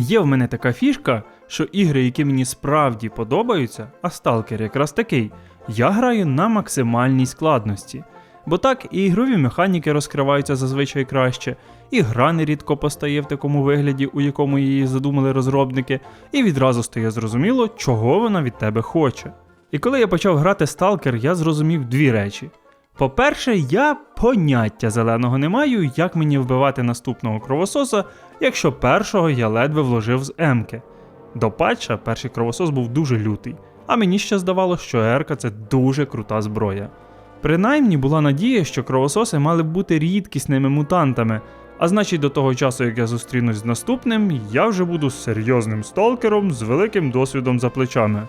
Є в мене така фішка, що ігри, які мені справді подобаються, а сталкер якраз такий, я граю на максимальній складності. Бо так і ігрові механіки розкриваються зазвичай краще, і гра нерідко постає в такому вигляді, у якому її задумали розробники, і відразу стає зрозуміло, чого вона від тебе хоче. І коли я почав грати Stalker, я зрозумів дві речі. По-перше, я поняття зеленого не маю, як мені вбивати наступного кровососа, якщо першого я ледве вложив з М-ки. До патча перший кровосос був дуже лютий, а мені ще здавалося, що Ерка це дуже крута зброя. Принаймні була надія, що кровососи мали б бути рідкісними мутантами, а значить, до того часу, як я зустрінусь з наступним, я вже буду серйозним сталкером з великим досвідом за плечами.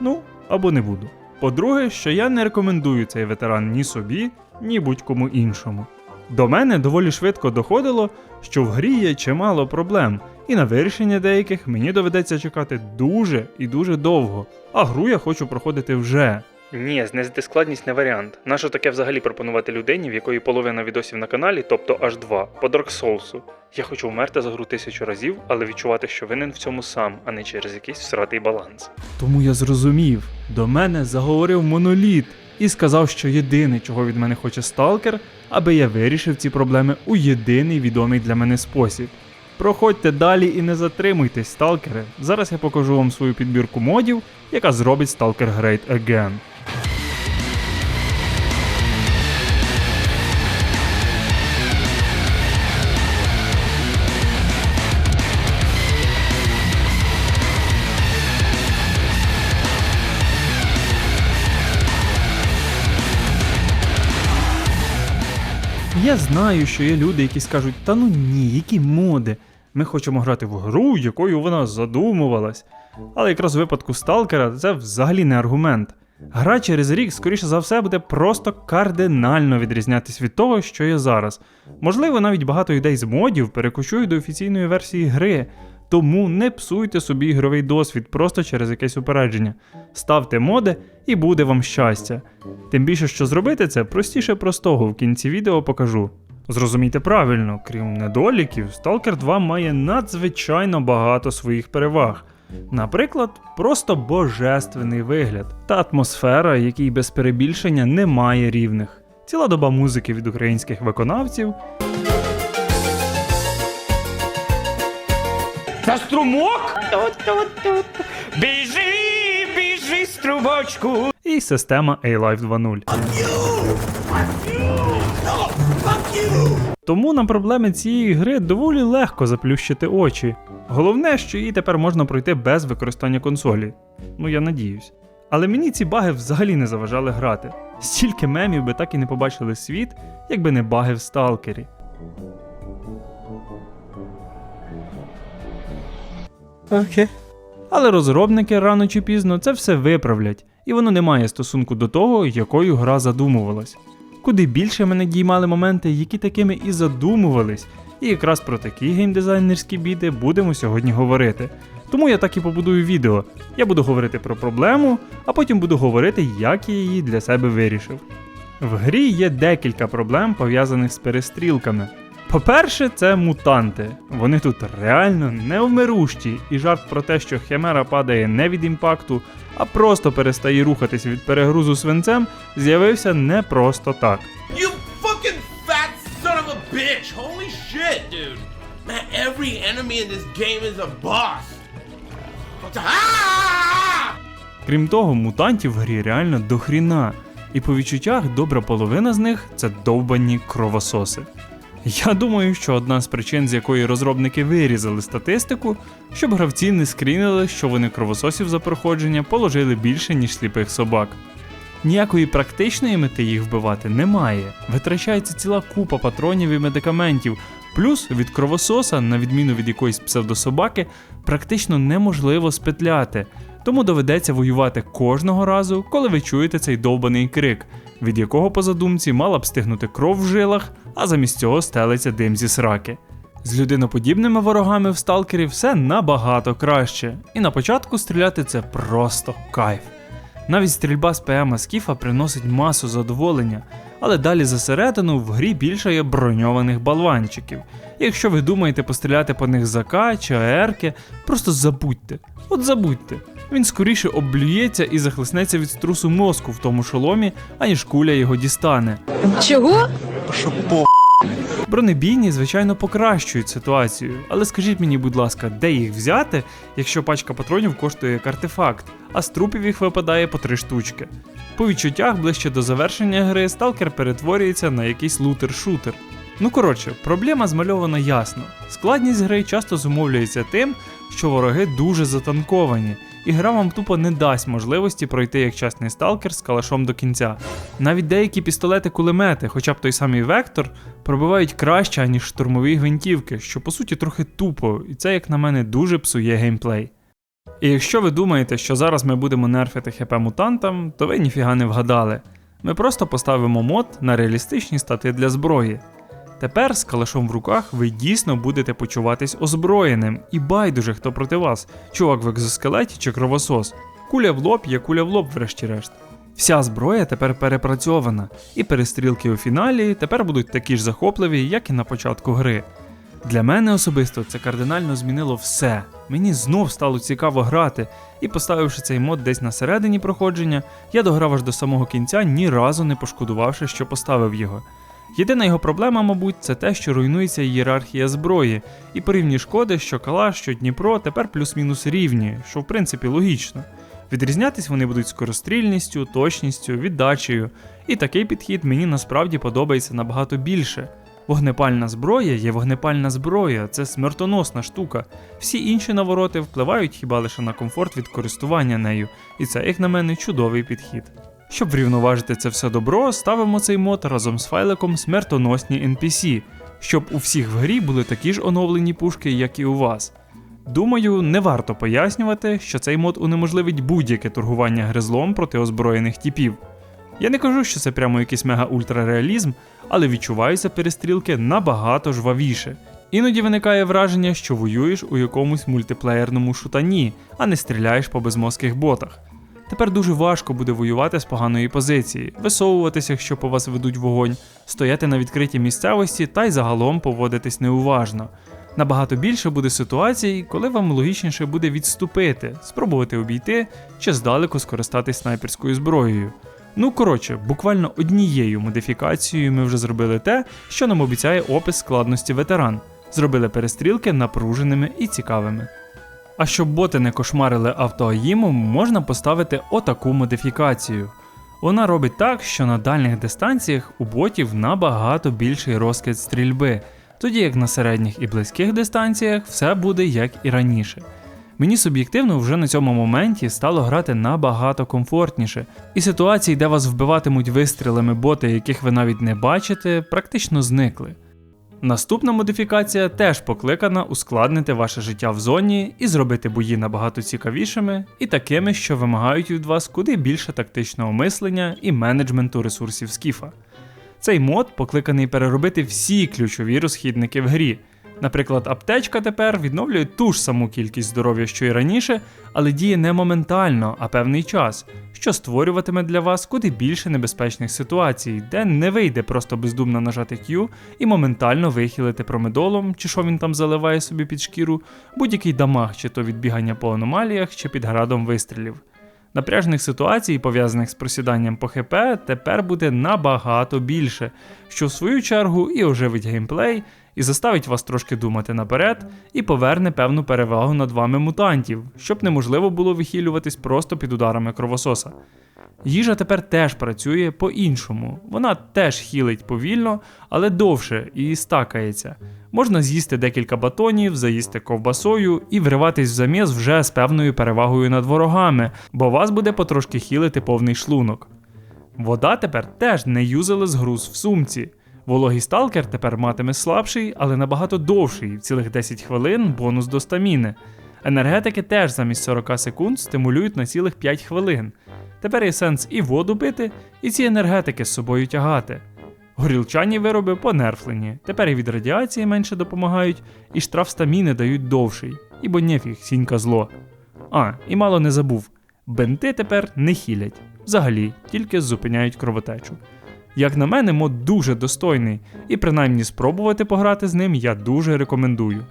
Ну, або не буду. По-друге, що я не рекомендую цей ветеран ні собі, ні будь-кому іншому. До мене доволі швидко доходило, що в грі є чимало проблем, і на вирішення деяких мені доведеться чекати дуже і дуже довго, а гру я хочу проходити вже. Ні, знизити складність не варіант. Нащо таке взагалі пропонувати людині, в якої половина відосів на каналі, тобто аж два, по Dark Souls? Я хочу вмерти за гру тисячу разів, але відчувати, що винен в цьому сам, а не через якийсь всратий баланс. Тому я зрозумів, до мене заговорив моноліт і сказав, що єдине, чого від мене хоче сталкер, аби я вирішив ці проблеми у єдиний відомий для мене спосіб. Проходьте далі і не затримуйтесь, сталкери. Зараз я покажу вам свою підбірку модів, яка зробить Stalker Great Again. Я знаю, що є люди, які скажуть, та ну ні, які моди. Ми хочемо грати в гру, якою вона задумувалась. Але якраз у випадку сталкера це взагалі не аргумент. Гра через рік, скоріше за все, буде просто кардинально відрізнятись від того, що є зараз. Можливо, навіть багато ідей з модів перекочують до офіційної версії гри, тому не псуйте собі ігровий досвід просто через якесь упередження. Ставте моди і буде вам щастя. Тим більше, що зробити це простіше простого в кінці відео покажу. Зрозумійте правильно, крім недоліків, Stalker 2 має надзвичайно багато своїх переваг. Наприклад, просто божественний вигляд та атмосфера, якій без перебільшення немає рівних. Ціла доба музики від українських виконавців, Та струмок? Біжи, біжи, струмочку. і система A-Life 2.0. Тому на проблеми цієї гри доволі легко заплющити очі. Головне, що її тепер можна пройти без використання консолі. Ну я надіюсь. Але мені ці баги взагалі не заважали грати. Стільки мемів би так і не побачили світ, якби не баги в сталкері. Окей. Але розробники рано чи пізно це все виправлять, і воно не має стосунку до того, якою гра задумувалась. Куди більше мене діймали моменти, які такими і задумувались, і якраз про такі геймдизайнерські біди будемо сьогодні говорити. Тому я так і побудую відео. Я буду говорити про проблему, а потім буду говорити, як я її для себе вирішив. В грі є декілька проблем пов'язаних з перестрілками. По-перше, це мутанти. Вони тут реально невмирущі, і жарт про те, що Хемера падає не від імпакту, а просто перестає рухатись від перегрузу свинцем, з'явився не просто так. You fucking fat son of a bitch! Holy shit, dude! Man, every enemy in this game is a boss! Ah! Крім того, мутантів в грі реально дохріна, і по відчуттях добра половина з них це довбані кровососи. Я думаю, що одна з причин, з якої розробники вирізали статистику, щоб гравці не скрінили, що вони кровососів за проходження положили більше, ніж сліпих собак. Ніякої практичної мети їх вбивати немає. Витрачається ціла купа патронів і медикаментів. Плюс від кровососа, на відміну від якоїсь псевдособаки, практично неможливо спетляти. Тому доведеться воювати кожного разу, коли ви чуєте цей довбаний крик, від якого по задумці мала б стигнути кров в жилах, а замість цього стелиться дим зі сраки. З людиноподібними ворогами в сталкері все набагато краще, і на початку стріляти це просто кайф. Навіть стрільба з ПМа Скіфа приносить масу задоволення, але далі засередину в грі більше є броньованих болванчиків, якщо ви думаєте постріляти по них з АК чи АРки, просто забудьте. От забудьте. Він скоріше облюється і захлеснеться від струсу мозку в тому шоломі, аніж куля його дістане. Чого? Бронебійні, звичайно, покращують ситуацію, але скажіть мені, будь ласка, де їх взяти, якщо пачка патронів коштує як артефакт, а з трупів їх випадає по три штучки. По відчуттях ближче до завершення гри сталкер перетворюється на якийсь лутер-шутер. Ну коротше, проблема змальована ясно. Складність гри часто зумовлюється тим, що вороги дуже затанковані, і гра вам тупо не дасть можливості пройти як чесний сталкер з калашом до кінця. Навіть деякі пістолети-кулемети, хоча б той самий Вектор, пробивають краще, аніж штурмові гвинтівки, що по суті трохи тупо, і це, як на мене, дуже псує геймплей. І якщо ви думаєте, що зараз ми будемо нерфити хп мутантам, то ви ніфіга не вгадали. Ми просто поставимо мод на реалістичні стати для зброї. Тепер з калашом в руках ви дійсно будете почуватись озброєним, і байдуже хто проти вас, чувак в екзоскелеті чи кровосос. Куля в лоб є куля в лоб, врешті-решт. Вся зброя тепер перепрацьована, і перестрілки у фіналі тепер будуть такі ж захопливі, як і на початку гри. Для мене особисто це кардинально змінило все. Мені знов стало цікаво грати, і поставивши цей мод десь на середині проходження, я дограв аж до самого кінця, ні разу не пошкодувавши, що поставив його. Єдина його проблема, мабуть, це те, що руйнується ієрархія зброї, і по рівні шкоди, що Калаш, що Дніпро тепер плюс-мінус рівні, що в принципі логічно. Відрізнятись вони будуть скорострільністю, точністю, віддачею, і такий підхід мені насправді подобається набагато більше. Вогнепальна зброя є вогнепальна зброя, це смертоносна штука. Всі інші навороти впливають хіба лише на комфорт від користування нею, і це, як на мене, чудовий підхід. Щоб врівноважити це все добро, ставимо цей мод разом з файликом смертоносні NPC, щоб у всіх в грі були такі ж оновлені пушки, як і у вас. Думаю, не варто пояснювати, що цей мод унеможливить будь-яке торгування гризлом проти озброєних типів. Я не кажу, що це прямо якийсь мега-ультрареалізм, але відчуваються перестрілки набагато жвавіше. Іноді виникає враження, що воюєш у якомусь мультиплеєрному шутані, а не стріляєш по безмозких ботах. Тепер дуже важко буде воювати з поганої позиції, висовуватися, якщо по вас ведуть вогонь, стояти на відкритій місцевості та й загалом поводитись неуважно. Набагато більше буде ситуацій, коли вам логічніше буде відступити, спробувати обійти чи здалеку скористатись снайперською зброєю. Ну коротше, буквально однією модифікацією ми вже зробили те, що нам обіцяє опис складності ветеран. Зробили перестрілки напруженими і цікавими. А щоб боти не кошмарили автоаїму, можна поставити отаку модифікацію. Вона робить так, що на дальніх дистанціях у ботів набагато більший розкид стрільби, тоді як на середніх і близьких дистанціях все буде як і раніше. Мені суб'єктивно вже на цьому моменті стало грати набагато комфортніше, і ситуації, де вас вбиватимуть вистрілами боти, яких ви навіть не бачите, практично зникли. Наступна модифікація теж покликана ускладнити ваше життя в зоні і зробити бої набагато цікавішими і такими, що вимагають від вас куди більше тактичного мислення і менеджменту ресурсів скіфа. Цей мод покликаний переробити всі ключові розхідники в грі. Наприклад, аптечка тепер відновлює ту ж саму кількість здоров'я, що й раніше, але діє не моментально, а певний час, що створюватиме для вас куди більше небезпечних ситуацій, де не вийде просто бездумно нажати Q і моментально вихилити промедолом, чи що він там заливає собі під шкіру, будь-який дамаг, чи то від бігання по аномаліях, чи під градом вистрілів. Напряжних ситуацій, пов'язаних з просіданням по ХП, тепер буде набагато більше, що в свою чергу і оживить геймплей, і заставить вас трошки думати наперед, і поверне певну перевагу над вами мутантів, щоб неможливо було вихилюватись просто під ударами кровососа. Їжа тепер теж працює по-іншому. Вона теж хілить повільно, але довше і стакається. Можна з'їсти декілька батонів, заїсти ковбасою і вриватись в заміс вже з певною перевагою над ворогами, бо вас буде потрошки хілити повний шлунок. Вода тепер теж не юзали груз в сумці. Вологий сталкер тепер матиме слабший, але набагато довший, в цілих 10 хвилин бонус до стаміни. Енергетики теж замість 40 секунд стимулюють на цілих 5 хвилин. Тепер є сенс і воду пити, і ці енергетики з собою тягати. Горілчані вироби понерфлені, тепер і від радіації менше допомагають, і штраф стаміни дають довший, ібо нефіг, сінька зло. А, і мало не забув: бенти тепер не хілять, взагалі, тільки зупиняють кровотечу. Як на мене, мод дуже достойний, і принаймні спробувати пограти з ним я дуже рекомендую.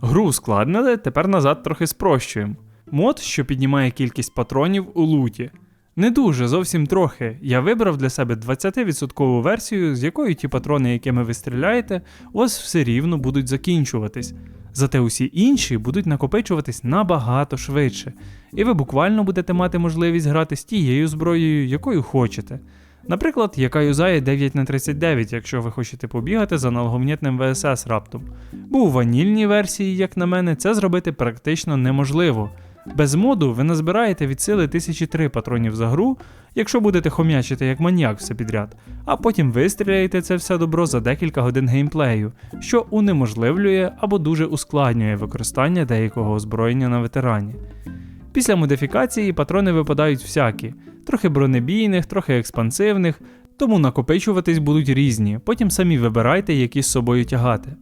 Гру ускладнили, тепер назад трохи спрощуємо. Мод, що піднімає кількість патронів у луті. Не дуже, зовсім трохи. Я вибрав для себе 20% версію, з якою ті патрони, якими ви стріляєте, у вас все рівно будуть закінчуватись. Зате усі інші будуть накопичуватись набагато швидше, і ви буквально будете мати можливість грати з тією зброєю, якою хочете. Наприклад, яка юзає 9х39, якщо ви хочете побігати з аналогомнітним ВСС раптом. Бо у ванільній версії, як на мене, це зробити практично неможливо. Без моду ви назбираєте від сили 1003 патронів за гру, якщо будете хомячити як маніяк все підряд, а потім вистріляєте це все добро за декілька годин геймплею, що унеможливлює або дуже ускладнює використання деякого озброєння на ветерані. Після модифікації патрони випадають всякі, трохи бронебійних, трохи експансивних, тому накопичуватись будуть різні, потім самі вибирайте, які з собою тягати.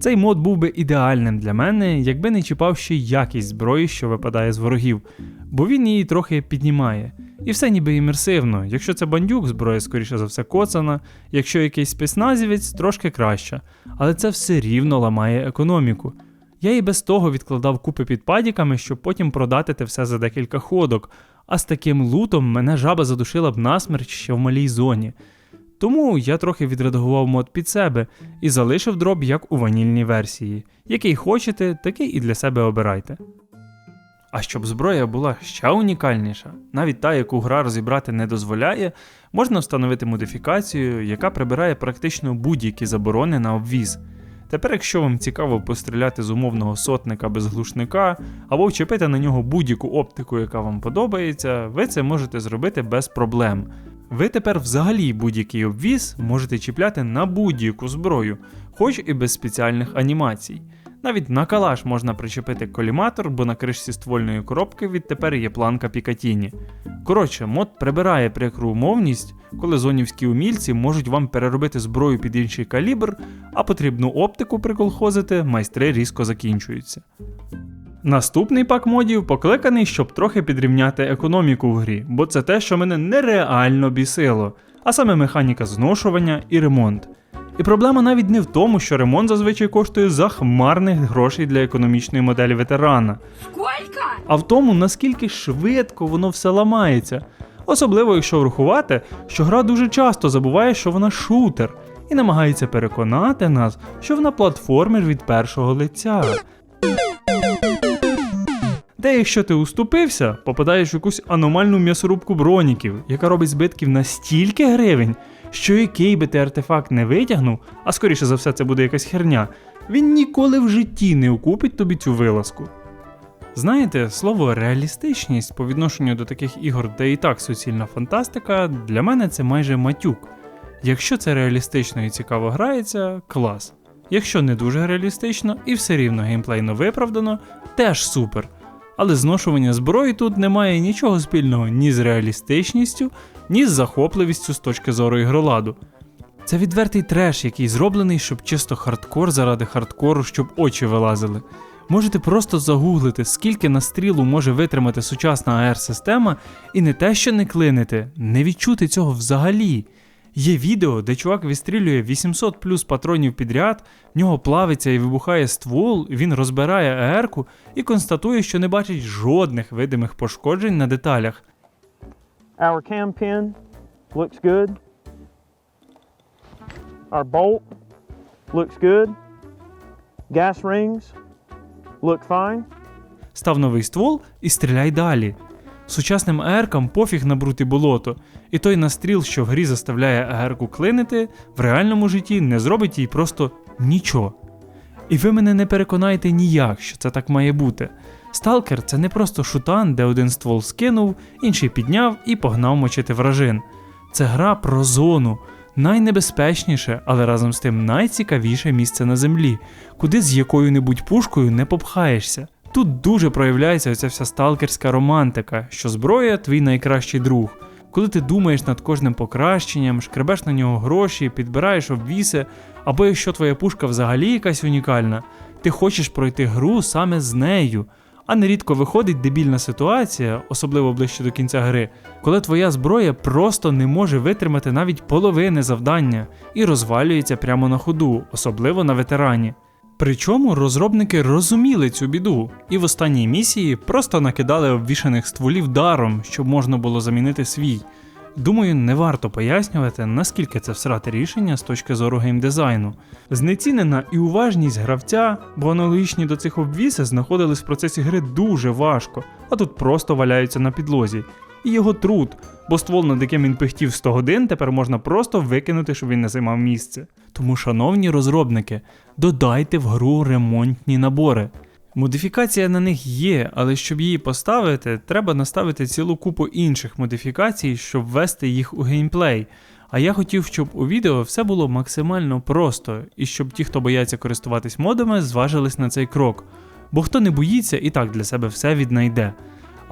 Цей мод був би ідеальним для мене, якби не чіпав ще якість зброї, що випадає з ворогів, бо він її трохи піднімає. І все ніби імерсивно. Якщо це бандюк, зброя, скоріше за все, коцана, якщо якийсь спецназівець, трошки краще. Але це все рівно ламає економіку. Я і без того відкладав купи під падіками, щоб потім продати те все за декілька ходок, а з таким лутом мене жаба задушила б насмерть ще в малій зоні. Тому я трохи відредагував мод під себе і залишив дроб як у ванільній версії. Який хочете, такий і для себе обирайте. А щоб зброя була ще унікальніша, навіть та, яку гра розібрати не дозволяє, можна встановити модифікацію, яка прибирає практично будь-які заборони на обвіз. Тепер, якщо вам цікаво постріляти з умовного сотника без глушника, або вчепити на нього будь-яку оптику, яка вам подобається, ви це можете зробити без проблем. Ви тепер взагалі будь-який обвіз можете чіпляти на будь-яку зброю, хоч і без спеціальних анімацій. Навіть на калаш можна причепити коліматор, бо на кришці ствольної коробки відтепер є планка Пікатіні. Коротше, мод прибирає прикру умовність, коли зонівські умільці можуть вам переробити зброю під інший калібр, а потрібну оптику приколхозити майстри різко закінчуються. Наступний пак модів покликаний, щоб трохи підрівняти економіку в грі, бо це те, що мене нереально бісило, а саме механіка зношування і ремонт. І проблема навіть не в тому, що ремонт зазвичай коштує захмарних грошей для економічної моделі ветерана, Сколько? а в тому, наскільки швидко воно все ламається. Особливо, якщо врахувати, що гра дуже часто забуває, що вона шутер, і намагається переконати нас, що вона платформер від першого лиця. Де якщо ти уступився, попадаєш в якусь аномальну м'ясорубку броніків, яка робить збитків на стільки гривень, що який би ти артефакт не витягнув, а скоріше за все це буде якась херня, він ніколи в житті не окупить тобі цю вилазку. Знаєте, слово реалістичність по відношенню до таких ігор, де і так суцільна фантастика, для мене це майже матюк. Якщо це реалістично і цікаво грається, клас. Якщо не дуже реалістично і все рівно геймплейно виправдано, теж супер. Але зношування зброї тут не має нічого спільного ні з реалістичністю, ні з захопливістю з точки зору ігроладу. Це відвертий треш, який зроблений, щоб чисто хардкор заради хардкору, щоб очі вилазили. Можете просто загуглити, скільки на стрілу може витримати сучасна АР-система, і не те, що не клинити, не відчути цього взагалі. Є відео, де чувак відстрілює 800 плюс патронів підряд, в нього плавиться і вибухає ствол, він розбирає АР-ку і констатує, що не бачить жодних видимих пошкоджень на деталях. Our cam pin looks good. Our bolt looks good. Gas rings look fine. Став новий ствол і стріляй далі. Сучасним АЕРкам пофіг на брут і болото, і той настріл, що в грі заставляє АЕРку клинити, в реальному житті не зробить їй просто нічого. І ви мене не переконаєте ніяк, що це так має бути. Сталкер це не просто шутан, де один ствол скинув, інший підняв і погнав мочити вражин. Це гра про зону, найнебезпечніше, але разом з тим найцікавіше місце на землі, куди з якою-небудь пушкою не попхаєшся. Тут дуже проявляється оця вся сталкерська романтика, що зброя твій найкращий друг. Коли ти думаєш над кожним покращенням, шкребеш на нього гроші, підбираєш обвіси, або якщо твоя пушка взагалі якась унікальна, ти хочеш пройти гру саме з нею, А нерідко виходить дебільна ситуація, особливо ближче до кінця гри, коли твоя зброя просто не може витримати навіть половини завдання і розвалюється прямо на ходу, особливо на ветерані. Причому розробники розуміли цю біду, і в останній місії просто накидали обвішаних стволів даром, щоб можна було замінити свій. Думаю, не варто пояснювати, наскільки це всрате рішення з точки зору геймдизайну. Знецінена і уважність гравця, бо аналогічні до цих обвіси знаходились в процесі гри дуже важко, а тут просто валяються на підлозі. І його труд, бо ствол, над яким він пихтів 100 годин, тепер можна просто викинути, щоб він не займав місце. Тому, шановні розробники, додайте в гру ремонтні набори. Модифікація на них є, але щоб її поставити, треба наставити цілу купу інших модифікацій, щоб ввести їх у геймплей. А я хотів, щоб у відео все було максимально просто, і щоб ті, хто бояться користуватись модами, зважились на цей крок. Бо хто не боїться, і так для себе все віднайде.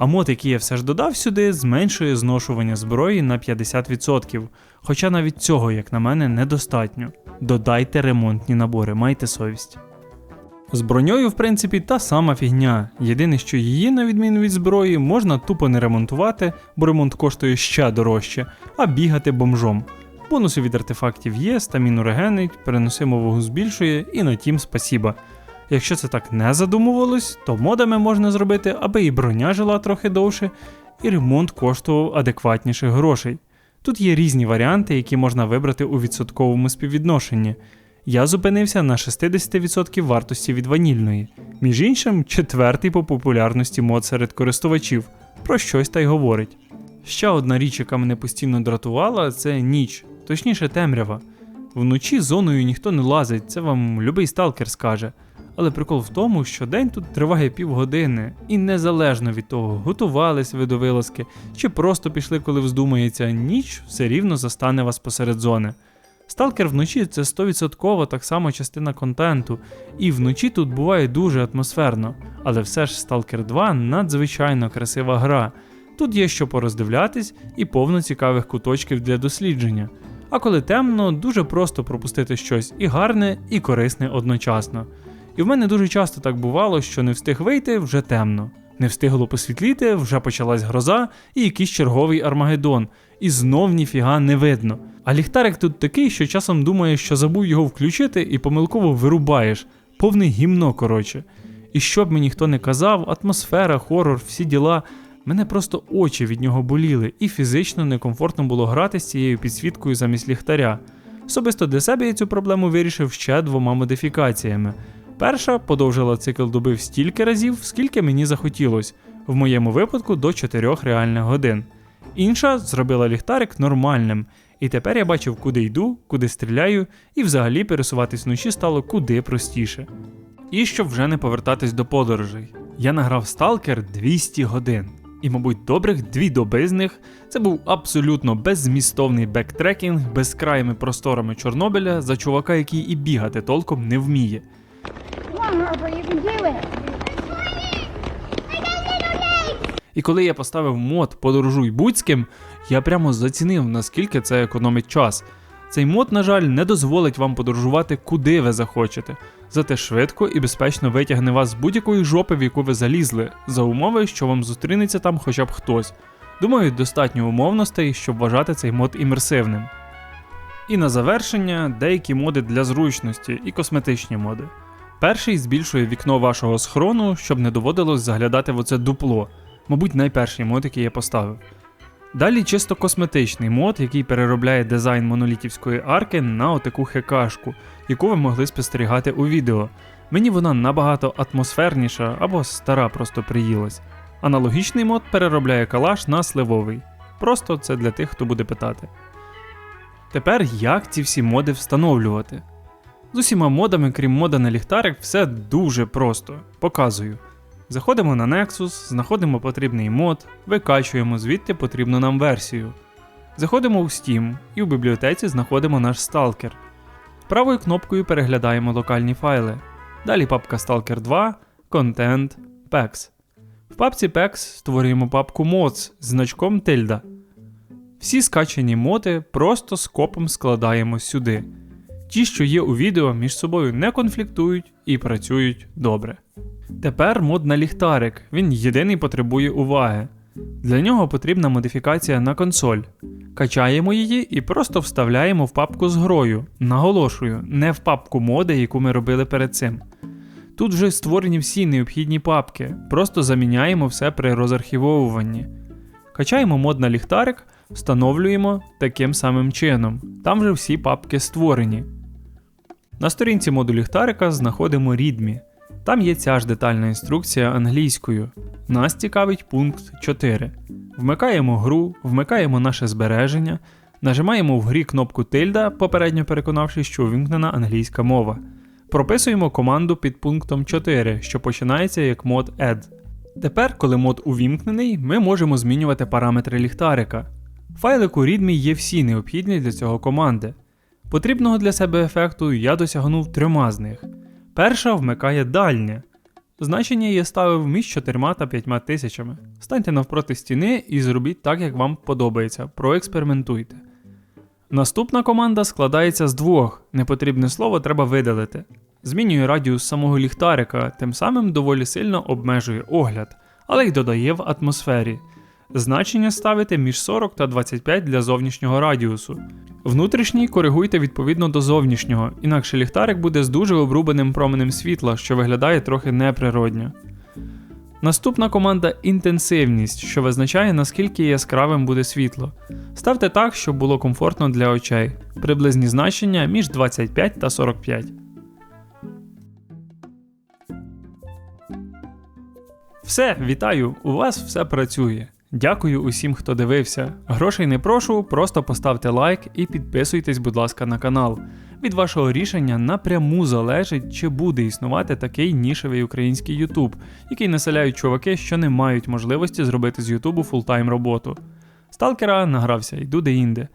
А мод, який я все ж додав сюди, зменшує зношування зброї на 50%. Хоча навіть цього, як на мене, недостатньо. Додайте ремонтні набори, майте совість. З броньою, в принципі, та сама фігня. Єдине, що її, на відміну від зброї, можна тупо не ремонтувати, бо ремонт коштує ще дорожче, а бігати бомжом. Бонуси від артефактів є, стаміну регенить, переносимо вагу збільшує і на тім спасіба. Якщо це так не задумувалось, то модами можна зробити, аби і броня жила трохи довше, і ремонт коштував адекватніших грошей. Тут є різні варіанти, які можна вибрати у відсотковому співвідношенні. Я зупинився на 60% вартості від ванільної, між іншим, четвертий по популярності мод серед користувачів, про щось та й говорить. Ще одна річ, яка мене постійно дратувала, це ніч, точніше темрява. Вночі зоною ніхто не лазить, це вам любий сталкер скаже. Але прикол в тому, що день тут триває півгодини, і незалежно від того, готувались ви до вилазки, чи просто пішли, коли вздумається, ніч все рівно застане вас посеред зони. Сталкер вночі це 100% так само частина контенту, і вночі тут буває дуже атмосферно, але все ж Stalker 2 надзвичайно красива гра. Тут є що пороздивлятись і повно цікавих куточків для дослідження. А коли темно, дуже просто пропустити щось і гарне, і корисне одночасно. І в мене дуже часто так бувало, що не встиг вийти вже темно. Не встигло посвітліти, вже почалась гроза і якийсь черговий Армагеддон, і знов ніфіга не видно. А ліхтарик тут такий, що часом думаєш, що забув його включити і помилково вирубаєш. Повне гімно, коротше. І що б мені ніхто не казав, атмосфера, хорор, всі діла. Мене просто очі від нього боліли, і фізично некомфортно було грати з цією підсвіткою замість ліхтаря. Особисто для себе я цю проблему вирішив ще двома модифікаціями. Перша подовжила цикл доби стільки разів, скільки мені захотілось, в моєму випадку до 4 реальних годин. Інша зробила ліхтарик нормальним, і тепер я бачив, куди йду, куди стріляю, і взагалі пересуватись вночі стало куди простіше. І щоб вже не повертатись до подорожей. Я награв Stalker 200 годин. І, мабуть, добрих дві доби з них це був абсолютно беззмістовний бектрекінг безкраїми просторами Чорнобиля за чувака, який і бігати толком не вміє. І коли я поставив мод Подорожуй будь-ким, я прямо зацінив, наскільки це економить час. Цей мод, на жаль, не дозволить вам подорожувати куди ви захочете, зате швидко і безпечно витягне вас з будь-якої жопи, в яку ви залізли, за умови, що вам зустрінеться там хоча б хтось. Думаю, достатньо умовностей, щоб вважати цей мод імерсивним. І на завершення деякі моди для зручності і косметичні моди. Перший збільшує вікно вашого схрону, щоб не доводилось заглядати в оце дупло. Мабуть, найперший мод, який я поставив. Далі чисто косметичний мод, який переробляє дизайн монолітівської арки на отаку хекашку, яку ви могли спостерігати у відео. Мені вона набагато атмосферніша або стара просто приїлась. Аналогічний мод переробляє калаш на сливовий. Просто це для тих, хто буде питати. Тепер як ці всі моди встановлювати? З усіма модами, крім мода на ліхтарик, все дуже просто. Показую. Заходимо на Nexus, знаходимо потрібний мод, викачуємо звідти потрібну нам версію. Заходимо у Steam і в бібліотеці знаходимо наш Stalker. Правою кнопкою переглядаємо локальні файли. Далі папка Stalker 2, Content, PAX. В папці PAX створюємо папку Mods з значком тильда. Всі скачані моди просто скопом складаємо сюди. Ті, що є у відео, між собою не конфліктують і працюють добре. Тепер мод на ліхтарик, він єдиний потребує уваги. Для нього потрібна модифікація на консоль. Качаємо її і просто вставляємо в папку з грою. Наголошую, не в папку моди, яку ми робили перед цим. Тут вже створені всі необхідні папки, просто заміняємо все при розархівовуванні. Качаємо мод на ліхтарик, встановлюємо таким самим чином. Там вже всі папки створені. На сторінці моду ліхтарика знаходимо README. Там є ця ж детальна інструкція англійською. Нас цікавить пункт 4. Вмикаємо гру, вмикаємо наше збереження, нажимаємо в грі кнопку тильда, попередньо переконавшись, що увімкнена англійська мова. Прописуємо команду під пунктом 4, що починається як мод add. Тепер, коли мод увімкнений, ми можемо змінювати параметри ліхтарика. В файлику README є всі необхідні для цього команди. Потрібного для себе ефекту я досягнув трьома з них. Перша вмикає дальнє. Значення я ставив між 4 та 5 тисячами. Станьте навпроти стіни і зробіть так, як вам подобається. Проекспериментуйте. Наступна команда складається з двох. Непотрібне слово треба видалити. Змінює радіус самого ліхтарика, тим самим доволі сильно обмежує огляд, але й додає в атмосфері. Значення ставите між 40 та 25 для зовнішнього радіусу. Внутрішній коригуйте відповідно до зовнішнього, інакше ліхтарик буде з дуже обрубаним променем світла, що виглядає трохи неприродньо. Наступна команда інтенсивність, що визначає наскільки яскравим буде світло. Ставте так, щоб було комфортно для очей. Приблизні значення між 25 та 45. Все, вітаю! У вас все працює. Дякую усім, хто дивився. Грошей не прошу, просто поставте лайк і підписуйтесь, будь ласка, на канал. Від вашого рішення напряму залежить, чи буде існувати такий нішевий український Ютуб, який населяють чуваки, що не мають можливості зробити з Ютубу фултайм роботу. Сталкера награвся, йду де інде.